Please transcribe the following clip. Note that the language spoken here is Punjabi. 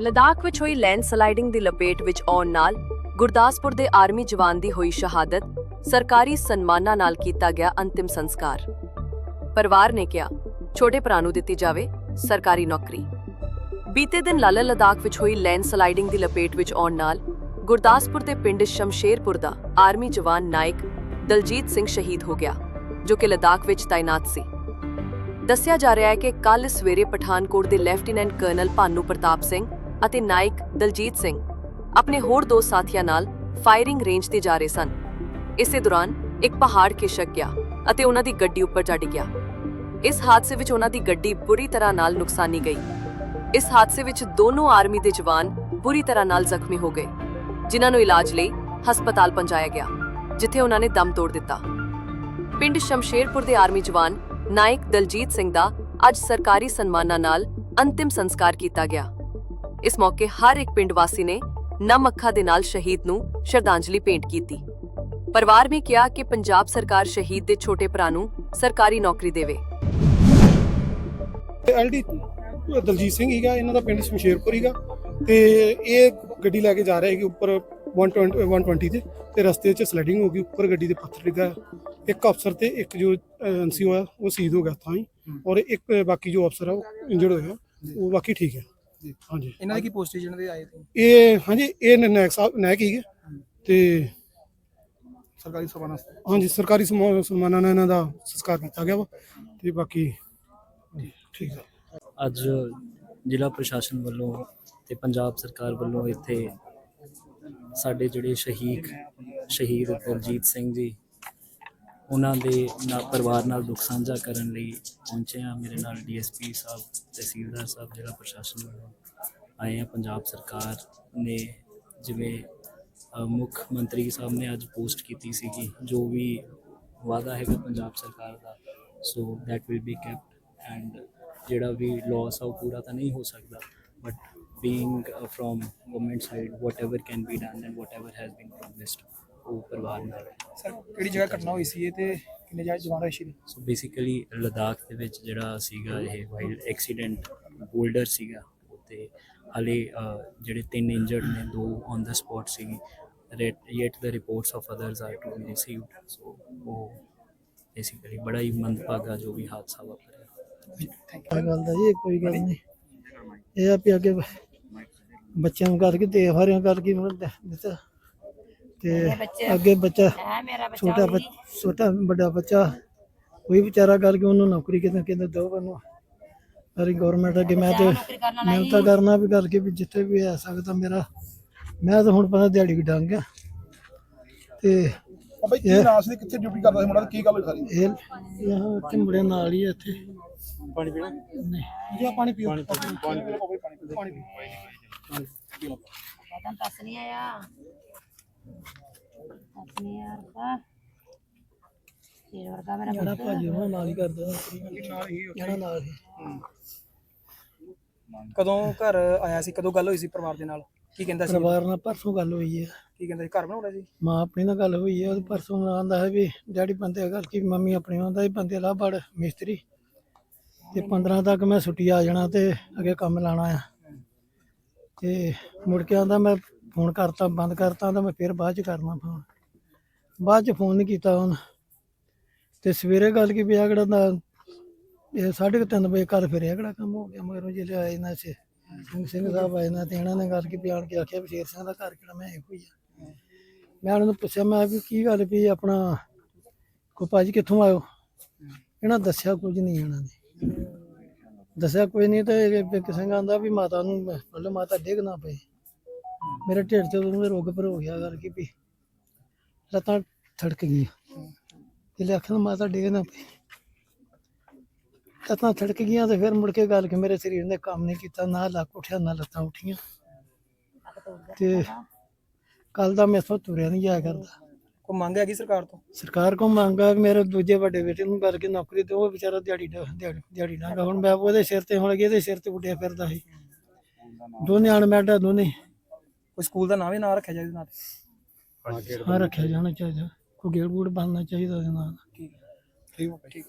ਲਦਾਖ ਵਿੱਚ ਹੋਈ ਲੈਂਡ ਸਲਾਈਡਿੰਗ ਦੀ ਲਪੇਟ ਵਿੱਚ ਆਉਣ ਨਾਲ ਗੁਰਦਾਸਪੁਰ ਦੇ ਆਰਮੀ ਜਵਾਨ ਦੀ ਹੋਈ ਸ਼ਹਾਦਤ ਸਰਕਾਰੀ ਸਨਮਾਨਾਂ ਨਾਲ ਕੀਤਾ ਗਿਆ ਅੰਤਿਮ ਸੰਸਕਾਰ। ਪਰਿਵਾਰ ਨੇ ਕਿਹਾ, ਛੋਟੇ ਭਰਾ ਨੂੰ ਦਿੱਤੀ ਜਾਵੇ ਸਰਕਾਰੀ ਨੌਕਰੀ। ਬੀਤੇ ਦਿਨ ਲਾਲਾ ਲਦਾਖ ਵਿੱਚ ਹੋਈ ਲੈਂਡ ਸਲਾਈਡਿੰਗ ਦੀ ਲਪੇਟ ਵਿੱਚ ਆਉਣ ਨਾਲ ਗੁਰਦਾਸਪੁਰ ਦੇ ਪਿੰਡ ਸ਼ਮਸ਼ੇਰਪੁਰ ਦਾ ਆਰਮੀ ਜਵਾਨ ਨਾਇਕ ਦਲਜੀਤ ਸਿੰਘ ਸ਼ਹੀਦ ਹੋ ਗਿਆ, ਜੋ ਕਿ ਲਦਾਖ ਵਿੱਚ ਤਾਇਨਾਤ ਸੀ। ਦੱਸਿਆ ਜਾ ਰਿਹਾ ਹੈ ਕਿ ਕੱਲ ਸਵੇਰੇ ਪਠਾਨਕੋਟ ਦੇ ਲੈਫਟੀਨੈਂਟ ਕਰਨਲ ਭਾਨੂ ਪ੍ਰਤਾਪ ਸਿੰਘ ਅਤੇ ਨਾਇਕ ਦਲਜੀਤ ਸਿੰਘ ਆਪਣੇ ਹੋਰ ਦੋ ਸਾਥੀਆਂ ਨਾਲ ਫਾਇਰਿੰਗ ਰੇਂਜ ਤੇ ਜਾ ਰਹੇ ਸਨ। ਇਸੇ ਦੌਰਾਨ ਇੱਕ ਪਹਾੜ ਖਿਸਕ ਗਿਆ ਅਤੇ ਉਹਨਾਂ ਦੀ ਗੱਡੀ ਉੱਪਰ ਚੜ ਗਿਆ। ਇਸ ਹਾਦਸੇ ਵਿੱਚ ਉਹਨਾਂ ਦੀ ਗੱਡੀ ਬੁਰੀ ਤਰ੍ਹਾਂ ਨਾਲ ਨੁਕਸਾਨੀ ਗਈ। ਇਸ ਹਾਦਸੇ ਵਿੱਚ ਦੋਨੋਂ ਆਰਮੀ ਦੇ ਜਵਾਨ ਬੁਰੀ ਤਰ੍ਹਾਂ ਨਾਲ ਜ਼ਖਮੀ ਹੋ ਗਏ, ਜਿਨ੍ਹਾਂ ਨੂੰ ਇਲਾਜ ਲਈ ਹਸਪਤਾਲ ਪਹੁੰਚਾਇਆ ਗਿਆ, ਜਿੱਥੇ ਉਹਨਾਂ ਨੇ ਦਮ ਤੋੜ ਦਿੱਤਾ। ਪਿੰਡ ਸ਼ਮਸ਼ੇਰਪੁਰ ਦੇ ਆਰਮੀ ਜਵਾਨ ਨਾਇਕ ਦਲਜੀਤ ਸਿੰਘ ਦਾ ਅੱਜ ਸਰਕਾਰੀ ਸਨਮਾਨਾਂ ਨਾਲ ਅੰਤਿਮ ਸੰਸਕਾਰ ਕੀਤਾ ਗਿਆ। ਇਸ ਮੌਕੇ ਹਰ ਇੱਕ ਪਿੰਡ ਵਾਸੀ ਨੇ ਨਮ ਅੱਖਾਂ ਦੇ ਨਾਲ ਸ਼ਹੀਦ ਨੂੰ ਸ਼ਰਧਾਂਜਲੀ ਭੇਂਟ ਕੀਤੀ। ਪਰਿਵਾਰ ਨੇ ਕਿਹਾ ਕਿ ਪੰਜਾਬ ਸਰਕਾਰ ਸ਼ਹੀਦ ਦੇ ਛੋਟੇ ਭਰਾ ਨੂੰ ਸਰਕਾਰੀ ਨੌਕਰੀ ਦੇਵੇ। ਐਲਡੀ ਦਲਜੀਤ ਸਿੰਘ ਹੀਗਾ ਇਹਨਾਂ ਦਾ ਪਿੰਡ ਸ਼ਮਸ਼ੇਰਪੁਰ ਹੀਗਾ। ਤੇ ਇਹ ਗੱਡੀ ਲੈ ਕੇ ਜਾ ਰਹੇ ਹੈਗੇ ਉੱਪਰ 120 120 ਤੇ ਤੇ ਰਸਤੇ 'ਚ ਸਲਾਈਡਿੰਗ ਹੋ ਗਈ ਉੱਪਰ ਗੱਡੀ ਦੇ ਪੱਥਰ ਡਿੱਗਾ ਇੱਕ ਅਫਸਰ ਤੇ ਇੱਕ ਜੋ ਐਨਸੀ ਹੋਇਆ ਉਹ ਸ਼ਹੀਦ ਹੋ ਗਿਆ ਤਾਂ ਹੀ। ਔਰ ਇੱਕ ਬਾਕੀ ਜੋ ਅਫਸਰ ਆ ਉਹ ਇੰਜਰਡ ਹੋਇਆ ਉਹ ਬਾਕੀ ਠੀਕ ਹੈ। ਹਾਂਜੀ। ਇਹਨਾਂ ਦੀ ਕੀ ਪੋਸਟ ਸੀ ਜਿਹਨਾਂ ਦੇ ਆਏ ਸੀ? ਇਹ ਹਾਂਜੀ ਇਹ ਨਾਇਕ ਸਾਹਿਬ ਨਾਇਕ ਹੀਗੇ ਤੇ ਸਰਕਾਰੀ ਨਾਲ ਹਾਂਜੀ ਸਰਕਾਰੀ ਸਨਮਾਨਾਂ ਨਾਲ ਇਹਨਾਂ ਦਾ ਸੰਸਕਾਰ ਕੀਤਾ ਗਿਆ ਵਾ। ਤੇ ਬਾਕੀ ਠੀਕ ਹੈ ਅੱਜ ਜ਼ਿਲ੍ਹਾ ਪ੍ਰਸ਼ਾਸਨ ਵੱਲੋਂ ਤੇ ਪੰਜਾਬ ਸਰਕਾਰ ਵੱਲੋਂ ਇੱਥੇ ਸਾਡੇ ਜਿਹੜੇ ਸ਼ਹੀਦ ਸ਼ਹੀਦ ਦਲਜੀਤ ਸਿੰਘ ਜੀ ਉਹਨਾਂ ਦੇ ਨਾਲ ਪਰਿਵਾਰ ਨਾਲ ਦੁੱਖ ਸਾਂਝਾ ਕਰਨ ਲਈ ਪਹੁੰਚੇ ਆ ਮੇਰੇ ਨਾਲ ਡੀਐਸਪੀ ਸਾਹਿਬ, ਤਹਿਸੀਲਦਾਰ ਸਾਹਿਬ ਜਿਹੜਾ ਪ੍ਰਸ਼ਾਸਨ ਵੱਲੋਂ ਆਏ ਆ ਪੰਜਾਬ ਸਰਕਾਰ ਨੇ ਜਿਵੇਂ ਮੁੱਖ ਮੰਤਰੀ ਸਾਹਿਬ ਨੇ ਅੱਜ ਪੋਸਟ ਕੀਤੀ ਸੀਗੀ, ਜੋ ਵੀ ਵਾਅਦਾ ਹੈਗਾ ਪੰਜਾਬ ਸਰਕਾਰ ਦਾ, so that will be kept and ਜਿਹੜਾ ਵੀ ਲਾਸ ਆ ਉਹ ਪੂਰਾ ਤਾਂ ਨਹੀਂ ਹੋ ਸਕਦਾ but being from government side whatever can be done and whatever has been promised ਉਹ ਪਰਿਵਾਰ ਨਾਲ ਹੈ ਸਰ ਕਿਹੜੀ ਜਗ੍ਹਾ ਘਟਨਾ ਹੋਈ ਸੀ ਇਹ ਤੇ ਕਿੰਨੇ ਜਾਇ ਜਵਾਨ ਹੋਏ ਸੀ ਸੋ ਬੇਸਿਕਲੀ ਲਦਾਖ ਦੇ ਵਿੱਚ ਜਿਹੜਾ ਸੀਗਾ ਇਹ ਵਾਈਲਡ ਐਕਸੀਡੈਂਟ ਬੋਲਡਰ ਸੀਗਾ ਤੇ ਹਲੇ ਜਿਹੜੇ ਤਿੰਨ ਇੰਜਰਡ ਨੇ ਦੋ ਔਨ ਦਾ ਸਪੌਟ ਸੀਗੀ। Yet the reports of others are to be received. So ਉਹ ਬੇਸਿਕਲੀ ਬੜਾ ਹੀ ਮੰਦਭਾਗਾ ਜੋ ਵੀ ਹਾਦਸਾ ਵਾਪਰਿਆ। ਆ ਗੱਲ ਦਾ ਜੀ ਕੋਈ ਗੱਲ ਨਹੀਂ। ਇਹ ਆ ਵੀ ਅੱਗੇ ਬੱਚਿਆਂ ਨੂੰ ਕਰਕੇ ਤੇ ਹਰਿਆਂ ਕਰਕੇ ਦੇ- ਦਿੱਤਾ। ਤੇ ਅੱਗੇ ਬੱਚਾ ਛੋਟਾ ਬੱਚ- ਛੋਟਾ ਵੱਡਾ ਬੱਚਾ ਕੋਈ ਵਿਚਾਰਾ ਕਰਕੇ ਉਹਨੂੰ ਨੌਕਰੀ ਕਿਤੇ ਕਿਤੇ ਦੋ ਬਨੋ ਸਾਰੀ ਗਵਰਨਮੈਂਟ ਅੱਗੇ ਮੈਂ ਤੇ ਮਿਹਨਤਾਂ ਕਰਨਾ ਵੀ ਕਰਕੇ ਵੀ ਜਿੱਥੇ ਵੀ ਆ ਸਕਦਾ ਮੇਰਾ। ਮੈਂ ਤਾਂ ਹੁਣ ਪਤਾ ਦਿਹਾੜੀ ਵੀ ਡੰਗ ਆ। ਤੇ ਬਾਬਾ ਕੀ ਨਾਮ ਸੀ ਕਿੱਥੇ ਡਿਊਟੀ ਕਰਦਾ ਸੀ ਮੁੰਡਾ ਕੀ ਗੱਲ ਸਾਰੀ? ਇਹ ਮੁੰਡੇ ਨਾਲ ਹੀ ਆ ਇੱਥੇ। ਪਾਣੀ ਪੀਣਾ? ਨਹੀਂ। ਜੀ ਪਾਣੀ ਪੀਓ। ਪਾਣੀ ਪੀਓ ਪਾਣੀ ਪੀਓ। ਪਾਣੀ ਪੀਓ Datang tas niya ya. Tas niya ba? Sino ka meron ਜਿਹੜਾ ਭਾਜੀ ਉਹਨਾਂ ਨਾਲ ਹੀ ਕਰਦਾ ਜਿਹੜਾ ਨਾਲ ਹੀ। ਕਦੋਂ ਘਰ ਆਇਆ ਸੀ? ਕਦੋਂ ਗੱਲ ਹੋਈ ਸੀ ਪਰਿਵਾਰ ਦੇ ਨਾਲ? ਕੀ ਕਹਿੰਦਾ ਸੀ? ਪਰਿਵਾਰ ਨਾਲ ਪਰਸੋਂ ਗੱਲ ਹੋਈ ਹੈ ਕੀ ਕਹਿੰਦਾ ਸੀ? ਘਰ ਬਣਾਉਣਾ ਸੀ? ਮਾਂ ਆਪਣੀ ਨਾਲ ਗੱਲ ਹੋਈ ਹੈ ਉਹ ਪਰਸੋਂ ਆਂਦਾ ਹੈ ਵੀ ਡੈਡੀ ਬੰਦੇ ਘਰ ਕੀ ਮੰਮੀ ਆਪਣੀ ਆਂਦਾ ਹੀ ਬੰਦੇ ਲਾ ਬੜ ਮਿਸਤਰੀ। ਤੇ 15 ਤੱਕ ਮੈਂ ਛੁੱਟੀ ਆ ਜਾਣਾ ਤੇ ਅੱਗੇ ਕੰਮ ਲਾਣਾ ਆ। ਤੇ ਮੁੜ ਕੇ ਆਂਦਾ ਮੈਂ ਫੋਨ ਕਰਤਾ, ਬੰਦ ਕਰਤਾ, ਤਾਂ ਮੈਂ ਫਿਰ ਬਾਅਦ ਚ ਕਰਨਾ ਫੋਨ ਬਾਅਦ ਚ ਫੋਨ ਨਹੀਂ ਕੀਤਾ ਹੁਣ ਤੇ ਸਵੇਰੇ ਗੱਲ ਕੀ ਪਿਆ ਕਿਹੜਾ ਦਾ ਇਹ ਸਾਢੇ ਕੁ ਤਿੰਨ ਵਜੇ ਘਰ ਫਿਰਿਆ ਕਿਹੜਾ ਕੰਮ ਹੋ ਗਿਆ? ਮਗਰੋਂ ਜਿਹੜੇ ਆਏ ਨਾ ਸੇ ਸਿੰਘ ਸਿੰਘ ਸਾਹਿਬ ਆਏ ਨਾ ਤੇ ਇਹਨਾਂ ਨੇ ਗੱਲ ਕੀ ਬਿਆਨ ਕੇ ਆਖਿਆ ਵੀ ਸ਼ੇਰ ਸਿੰਘ ਦਾ ਘਰ ਕਿਹੜਾ, ਮੈਂ ਇਹੋ ਹੀ ਆ। ਮੈਂ ਉਹਨਾਂ ਨੂੰ ਪੁੱਛਿਆ, ਮੈਂ ਵੀ ਕੀ ਗੱਲ ਵੀ ਆਪਣਾ ਕੋ ਭਾਜੀ ਕਿੱਥੋਂ ਆਇਓ? ਇਹਨਾਂ ਦੱਸਿਆ ਕੁਝ ਨਹੀਂ ਇਹਨਾਂ ਨੇ। ਦੱਸਿਆ ਕੋਈ ਨਹੀਂ ਤੇ ਇੱਕ ਸਿੰਘ ਆਂਦਾ ਵੀ ਮਾਤਾ ਨੂੰ, ਮਤਲਬ ਮਾਤਾ ਡਿੱਗ ਨਾ ਪਈ ਮੇਰੇ ਢਿੱਡ ਤੇ ਉਦੋਂ ਦੇ ਰੋਗ ਪਰ ਹੋ ਗਿਆ ਗੱਲ ਕਿ ਵੀ ਲੱਤਾਂ ਥੜਕ ਗਈਆਂ। ਇਹਲੇ ਅੱਖਾਂ ਮਾਤਾ ਡੇਗ ਨਾ ਪਈ। ਲੱਤਾਂ ਥੜਕ ਗਈਆਂ ਤੇ ਫਿਰ ਮੁੜ ਕੇ ਗੱਲ ਕਿ ਮੇਰੇ ਸਰੀਰ ਨੇ ਕੰਮ ਨਹੀਂ ਕੀਤਾ ਨਾ ਲੱਕ ਉੱਠਿਆ ਨਾ ਲੱਤਾਂ ਉੱਠੀਆਂ। ਤੇ ਕੱਲ ਦਾ ਮੈਥੋਂ ਤੁਰਿਆ ਨਹੀਂ ਜਾਇਆ ਕਰਦਾ। ਕੋਈ ਮੰਗ ਹੈਗੀ ਸਰਕਾਰ ਤੋਂ? ਸਰਕਾਰ ਕੋ ਮੰਗਾ ਵੀ ਮੇਰੇ ਦੂਜੇ ਵੱਡੇ ਬੇਟੇ ਨੂੰ ਕਰਕੇ ਨੌਕਰੀ ਤੇ ਉਹ ਵਿਚਾਰਾ ਦਿਹਾੜੀ ਦਿਹਾੜੀ ਦਿਹਾੜੀ ਨਾ ਹੁਣ ਮੈਂ ਉਹਦੇ ਸਿਰ ਤੇ ਹੁਣ ਇਹਦੇ ਸਿਰ ਤੇ ਉੱਡਿਆ ਫਿਰਦਾ ਸੀ। ਦੋਨੇ ਅਣਮੈਡਾ ਦੋਨੇ। ਕੋਈ ਸਕੂਲ ਦਾ ਨਾਮ ਹੀ ਨਾ ਰੱਖਿਆ ਜਾਏ ਨਾ ਹਾਂ ਰੱਖਿਆ ਜਾਣਾ ਚਾਹੀਦਾ। ਕੋਈ ਗੇੜ ਗੂੜ ਬਣਨਾ ਚਾਹੀਦਾ ਨਾਲ। ਠੀਕ ਠੀਕ